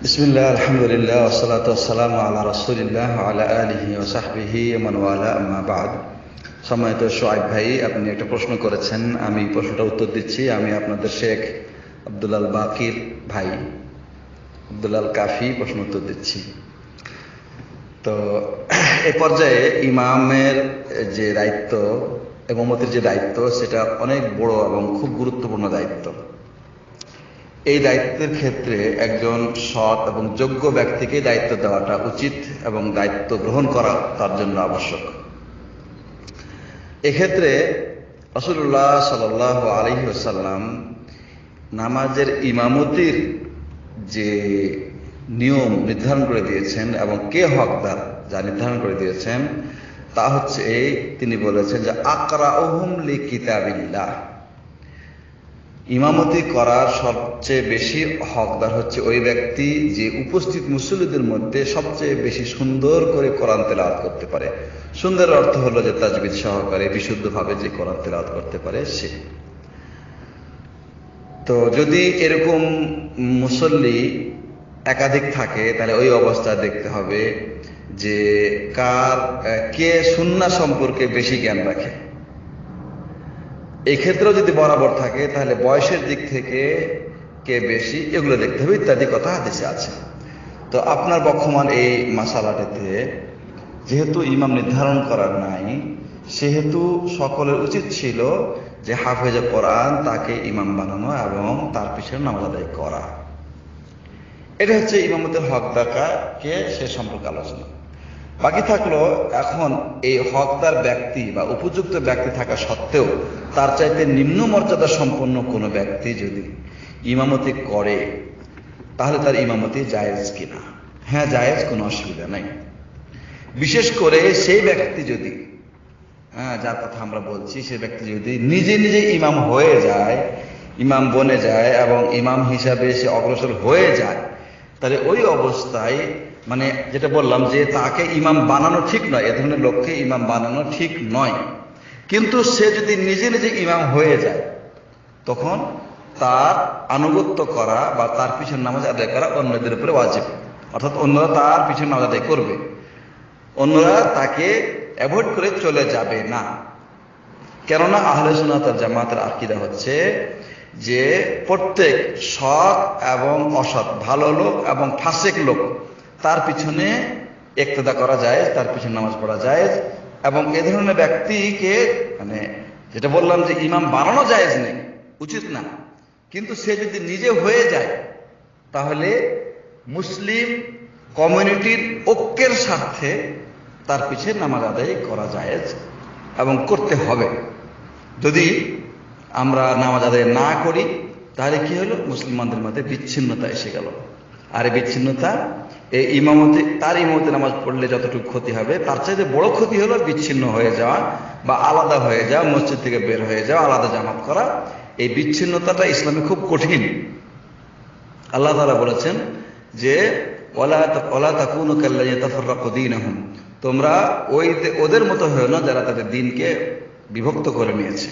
বিসমিল্লাহ আলহামদুলিল্লাহ ওসলাত ওসালাম আল্লাহ রসুলিল্লাহ আলা আলহি ও সাহবিহি মানওয়ালা আম্মা বাদ সম্মানিত সোয়াইব ভাই, আপনি একটা প্রশ্ন করেছেন, আমি প্রশ্নটা উত্তর দিচ্ছি। আমি আপনাদের শেখ আব্দুল্লাল বাকির ভাই আব্দুল্লাল কাফি প্রশ্ন উত্তর দিচ্ছি। তো, এ পর্যায়ে ইমামের যে দায়িত্ব এমামতির যে দায়িত্ব, সেটা অনেক বড় এবং খুব গুরুত্বপূর্ণ দায়িত্ব। এই দায়িত্বের ক্ষেত্রে একজন সৎ এবং যোগ্য ব্যক্তিকে দায়িত্ব দেওয়াটা উচিত এবং দায়িত্ব গ্রহণ করা তার জন্য আবশ্যক। এক্ষেত্রে রসুল্লাহ সাল আলহি নামাজের ইমামতির যে নিয়ম নির্ধারণ করে দিয়েছেন এবং কে হকদার যা নির্ধারণ করে দিয়েছেন, তা হচ্ছে তিনি বলেছেন যে আকরা ওহম লি কিতাবিল্লাহ। ইমামতি করার সবচেয়ে বেশি হকদার হচ্ছে ওই ব্যক্তি যে উপস্থিত মুসল্লিদের মধ্যে সবচেয়ে বেশি সুন্দর করে কোরআন তেলাওয়াত করতে পারে। সুন্দর অর্থ হলো যে তাজবিদ সহকারে বিশুদ্ধভাবে যে কোরআন তেলাওয়াত করতে পারে সে। তো যদি এরকম মুসল্লি একাধিক থাকে, তাহলে ওই অবস্থা দেখতে হবে যে কার কে সুন্না সম্পর্কে বেশি জ্ঞান রাখে। এক্ষেত্রেও যদি বরাবর থাকে, তাহলে বয়সের দিক থেকে কে বেশি, এগুলো দেখতে হবে, ইত্যাদি কথা হাদিসে আছে। তো আপনার বক্ষমান এই মাসালাটিতে, যেহেতু ইমাম নির্ধারণ করার নাই, সেহেতু সকলের উচিত ছিল যে হাফেজে কোরআন তাকে ইমাম বানানো এবং তার পিছনে নামাজ আদায় করা। এটা হচ্ছে ইমামতের হক কে সে সম্পর্কে আলোচনা। বাকি থাকল এখন এই হকদার ব্যক্তি বা উপযুক্ত ব্যক্তি থাকা সত্ত্বেও তার চাইতে নিম্ন মর্যাদা সম্পন্ন কোনো ব্যক্তি যদি ইমামতি করে, তাহলে তার ইমামতি জায়েজ কিনা? হ্যাঁ জায়েজ, কোনো অসুবিধা নাই। বিশেষ করে সেই ব্যক্তি যদি হ্যাঁ যার কথা আমরা বলছি, সেই ব্যক্তি যদি নিজে নিজে ইমাম হয়ে যায়, ইমাম বনে যায় এবং ইমাম হিসাবে সে অগ্রসর হয়ে যায়, তাহলে ওই অবস্থায় মানে যেটা বললাম যে তাকে ইমাম বানানো ঠিক নয়, এ ধরনের লোককে ইমাম বানানো ঠিক নয়। কিন্তু সে যদি নিজে নিজে ইমাম হয়ে যায়, তখন তার আনুগত্য করা বা তার পিছনে নামাজ আদায় করা অন্যদের উপরে ওয়াজিব। অর্থাৎ অন্যরা তার পিছনে নামাজ আদায় করবে। অন্যরা তাকে অ্যাভয়েড করে চলে যাবে না। কেননা আহলে সুনাতার জামাতের আকিদা হচ্ছে যে প্রত্যেক সৎ এবং অসৎ, ভালো লোক এবং ফাসেক লোক তার পিছনে একতেদা করা যায় তার পিছনে নামাজ পড়া যায় এবং এ ধরনের ব্যক্তিকে মানে যেটা বললাম যে ইমাম বানানো যায় নেই, উচিত না। কিন্তু সে যদি নিজে হয়ে যায়, তাহলে মুসলিম কমিউনিটির ঐক্যের স্বার্থে তার পিছিয়ে নামাজ আদায় করা যায় এবং করতে হবে। যদি আমরা নামাজ আদায় না করি, তাহলে কি হলো? মুসলমানদের মধ্যে বিচ্ছিন্নতা এসে গেল। আর বিচ্ছিন্নতা, এই ইমামতি, তার ইমামতি নামাজ পড়লে যতটুকু ক্ষতি হবে, তার চাইতে বড় ক্ষতি হলো বিচ্ছিন্ন হয়ে যাওয়া বা আলাদা হয়ে যাওয়া, মসজিদ থেকে বের হয়ে যাওয়া, আলাদা জামাত করা। এই বিচ্ছিন্নতাটা ইসলামে খুব কঠিন। আল্লাহ তালা বলেছেন যে তোমরা ওই, ওদের মতো হয়েও না যারা তাদের দিনকে বিভক্ত করে নিয়েছে।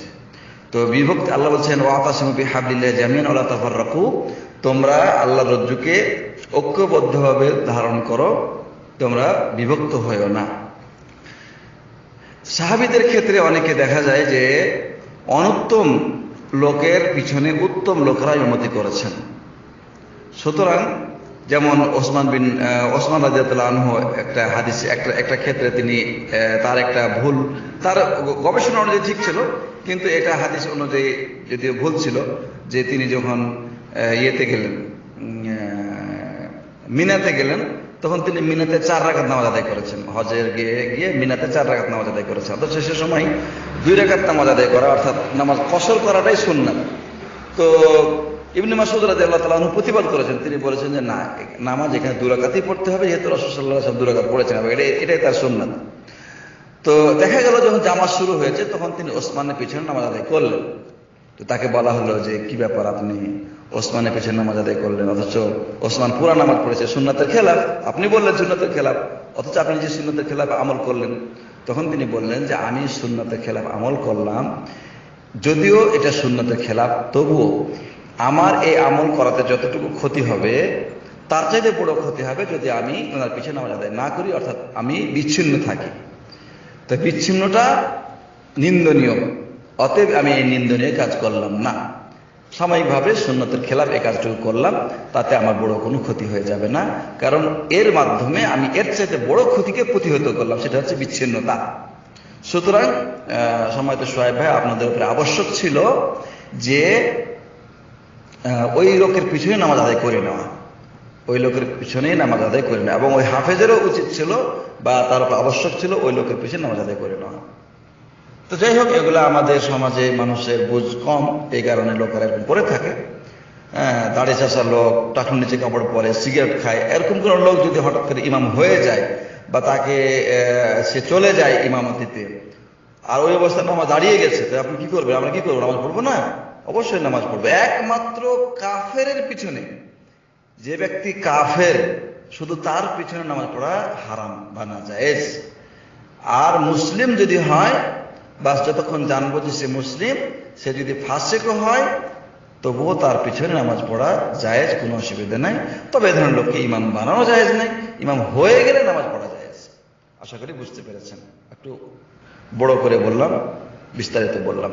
তো বিভক্ত আল্লাহ বলছেন ওয়াতাসমবি হাবলিল্লাহ জামিন ওলা তাফার রাখু তোমরা আল্লাহ রজ্জুকে ঐক্যবদ্ধভাবে ধারণ করো, তোমরা বিভক্ত হয়েও না। সাহাবিদের ক্ষেত্রে অনেকে দেখা যায় যে অনুত্তম লোকের পিছনে উত্তম লোকেরা ইমতি করেছেন। সুতরাং যেমন ওসমান বিন ওসমান রাজিয়াতুল্লাহ আনহু একটা হাদিস, একটা একটা ক্ষেত্রে তিনি তার একটা ভুল, তার গবেষণা অনুযায়ী ঠিক ছিল, কিন্তু এটা হাদিস অনুযায়ী যদিও ভুল ছিল, যে তিনি যখন ইয়েতে গেলেন মিনাতে গেলেন, তখন তিনি মিনাতে চার রাখাত নামাজ আদায় করেছেন। হজের গিয়ে গিয়ে মিনাতে চার রাখাত নামাজ আদায় করেছেন। অথচ সে সময় দুই রাখাত নামাজ আদায় করা, অর্থাৎ নামাজ ফসল করাটাই শুননাম তো ইবনে মাসুদ রাজি আল্লাহ তালা প্রতিবাদ করেছেন। তিনি বলেছেন যে, না, নামাজ এখানে দুরাকাতেই পড়তে হবে, যেহেতু রসুল্লাহ সব দুরাকাত পড়েছেন এটা এটাই তার সুন্নাত। তো দেখা গেল যখন জামাজ শুরু হয়েছে, তখন তিনি ওসমানের পিছনে নামাজ আদায় করলেন। তো তাকে বলা হলো যে, কি ব্যাপার আপনি ওসমানের পেছনে নামাজ আদায় করলেন? অথচ ওসমান পুরা নামাজ পড়েছে, সুন্নাতের খেলাফ। আপনি বললেন সুন্নাতের খেলাফ, অথচ আপনি যে সুন্নতের খেলাফ আমল করলেন। তখন তিনি বললেন যে, আমি সুন্নতের খেলাফ আমল করলাম, যদিও এটা সুন্নতের খেলাফ, তবুও আমার এই আমল করাতে যতটুকু ক্ষতি হবে, তার চাইতে বড় ক্ষতি হবে যদি আমি ওনার পিছনে নামাজ আদায় না করি, অর্থাৎ আমি বিচ্ছিন্ন থাকি। তো বিচ্ছিন্নটা নিন্দনীয়। অতএব আমি এই নিন্দনীয় কাজ করলাম না। সাময়িকভাবে সুন্নতের খেলাফ এই কাজটুকু করলাম, তাতে আমার বড় কোনো ক্ষতি হয়ে যাবে না। কারণ এর মাধ্যমে আমি এর চাইতে বড় ক্ষতিকে প্রতিহত করলাম, সেটা হচ্ছে বিচ্ছিন্নতা। সুতরাং সময়ত সোহেব ভাই, আপনাদের উপরে আবশ্যক ছিল যে ওই লোকের পিছনে নামাজ আদায় করে নেওয়া। ওই লোকের পিছনেই নামাজ আদায় করে নেওয়া। এবং ওই হাফেজেরও উচিত ছিল বা তার আবশ্যক ছিল ওই লোকের পিছনে নামাজ আদায় করে নেওয়া। তো যাই হোক, এগুলো আমাদের সমাজে মানুষের বুঝ কম, এই কারণে লোকেরা এরকম করে থাকে। হ্যাঁ দাড়ি চাষার লোক টাকুর নিচে কাপড় পরে, সিগারেট খায়, এরকম কোনো লোক যদি হঠাৎ করে ইমাম হয়ে যায় বা তাকে সে চলে যায় ইমামতিতে, আর ওই অবস্থায় নামাজ দাঁড়িয়ে গেছে, তো আপনি কি করবেন? আমরা কি করব? নামাজ পড়ব না? অবশ্যই নামাজ পড়বে। একমাত্র কাফের পিছনে যে ব্যক্তি কাফের, শুধু তার পিছনে নামাজ পড়া হারাম বা না আর মুসলিম যদি হয়, বাস যতক্ষণ জানব যে সে মুসলিম, সে যদি ফাসেকও হয়, তবুও তার পিছনে নামাজ পড়া জায়েজ কোনো অসুবিধা নাই। তবে এ ধরনের লোককে ইমাম বানানো জায়েজ নাই। ইমাম হয়ে গেলে নামাজ পড়া জায়েজ। আশা করি বুঝতে পেরেছেন। একটু বড় করে বললাম, বিস্তারিত বললাম।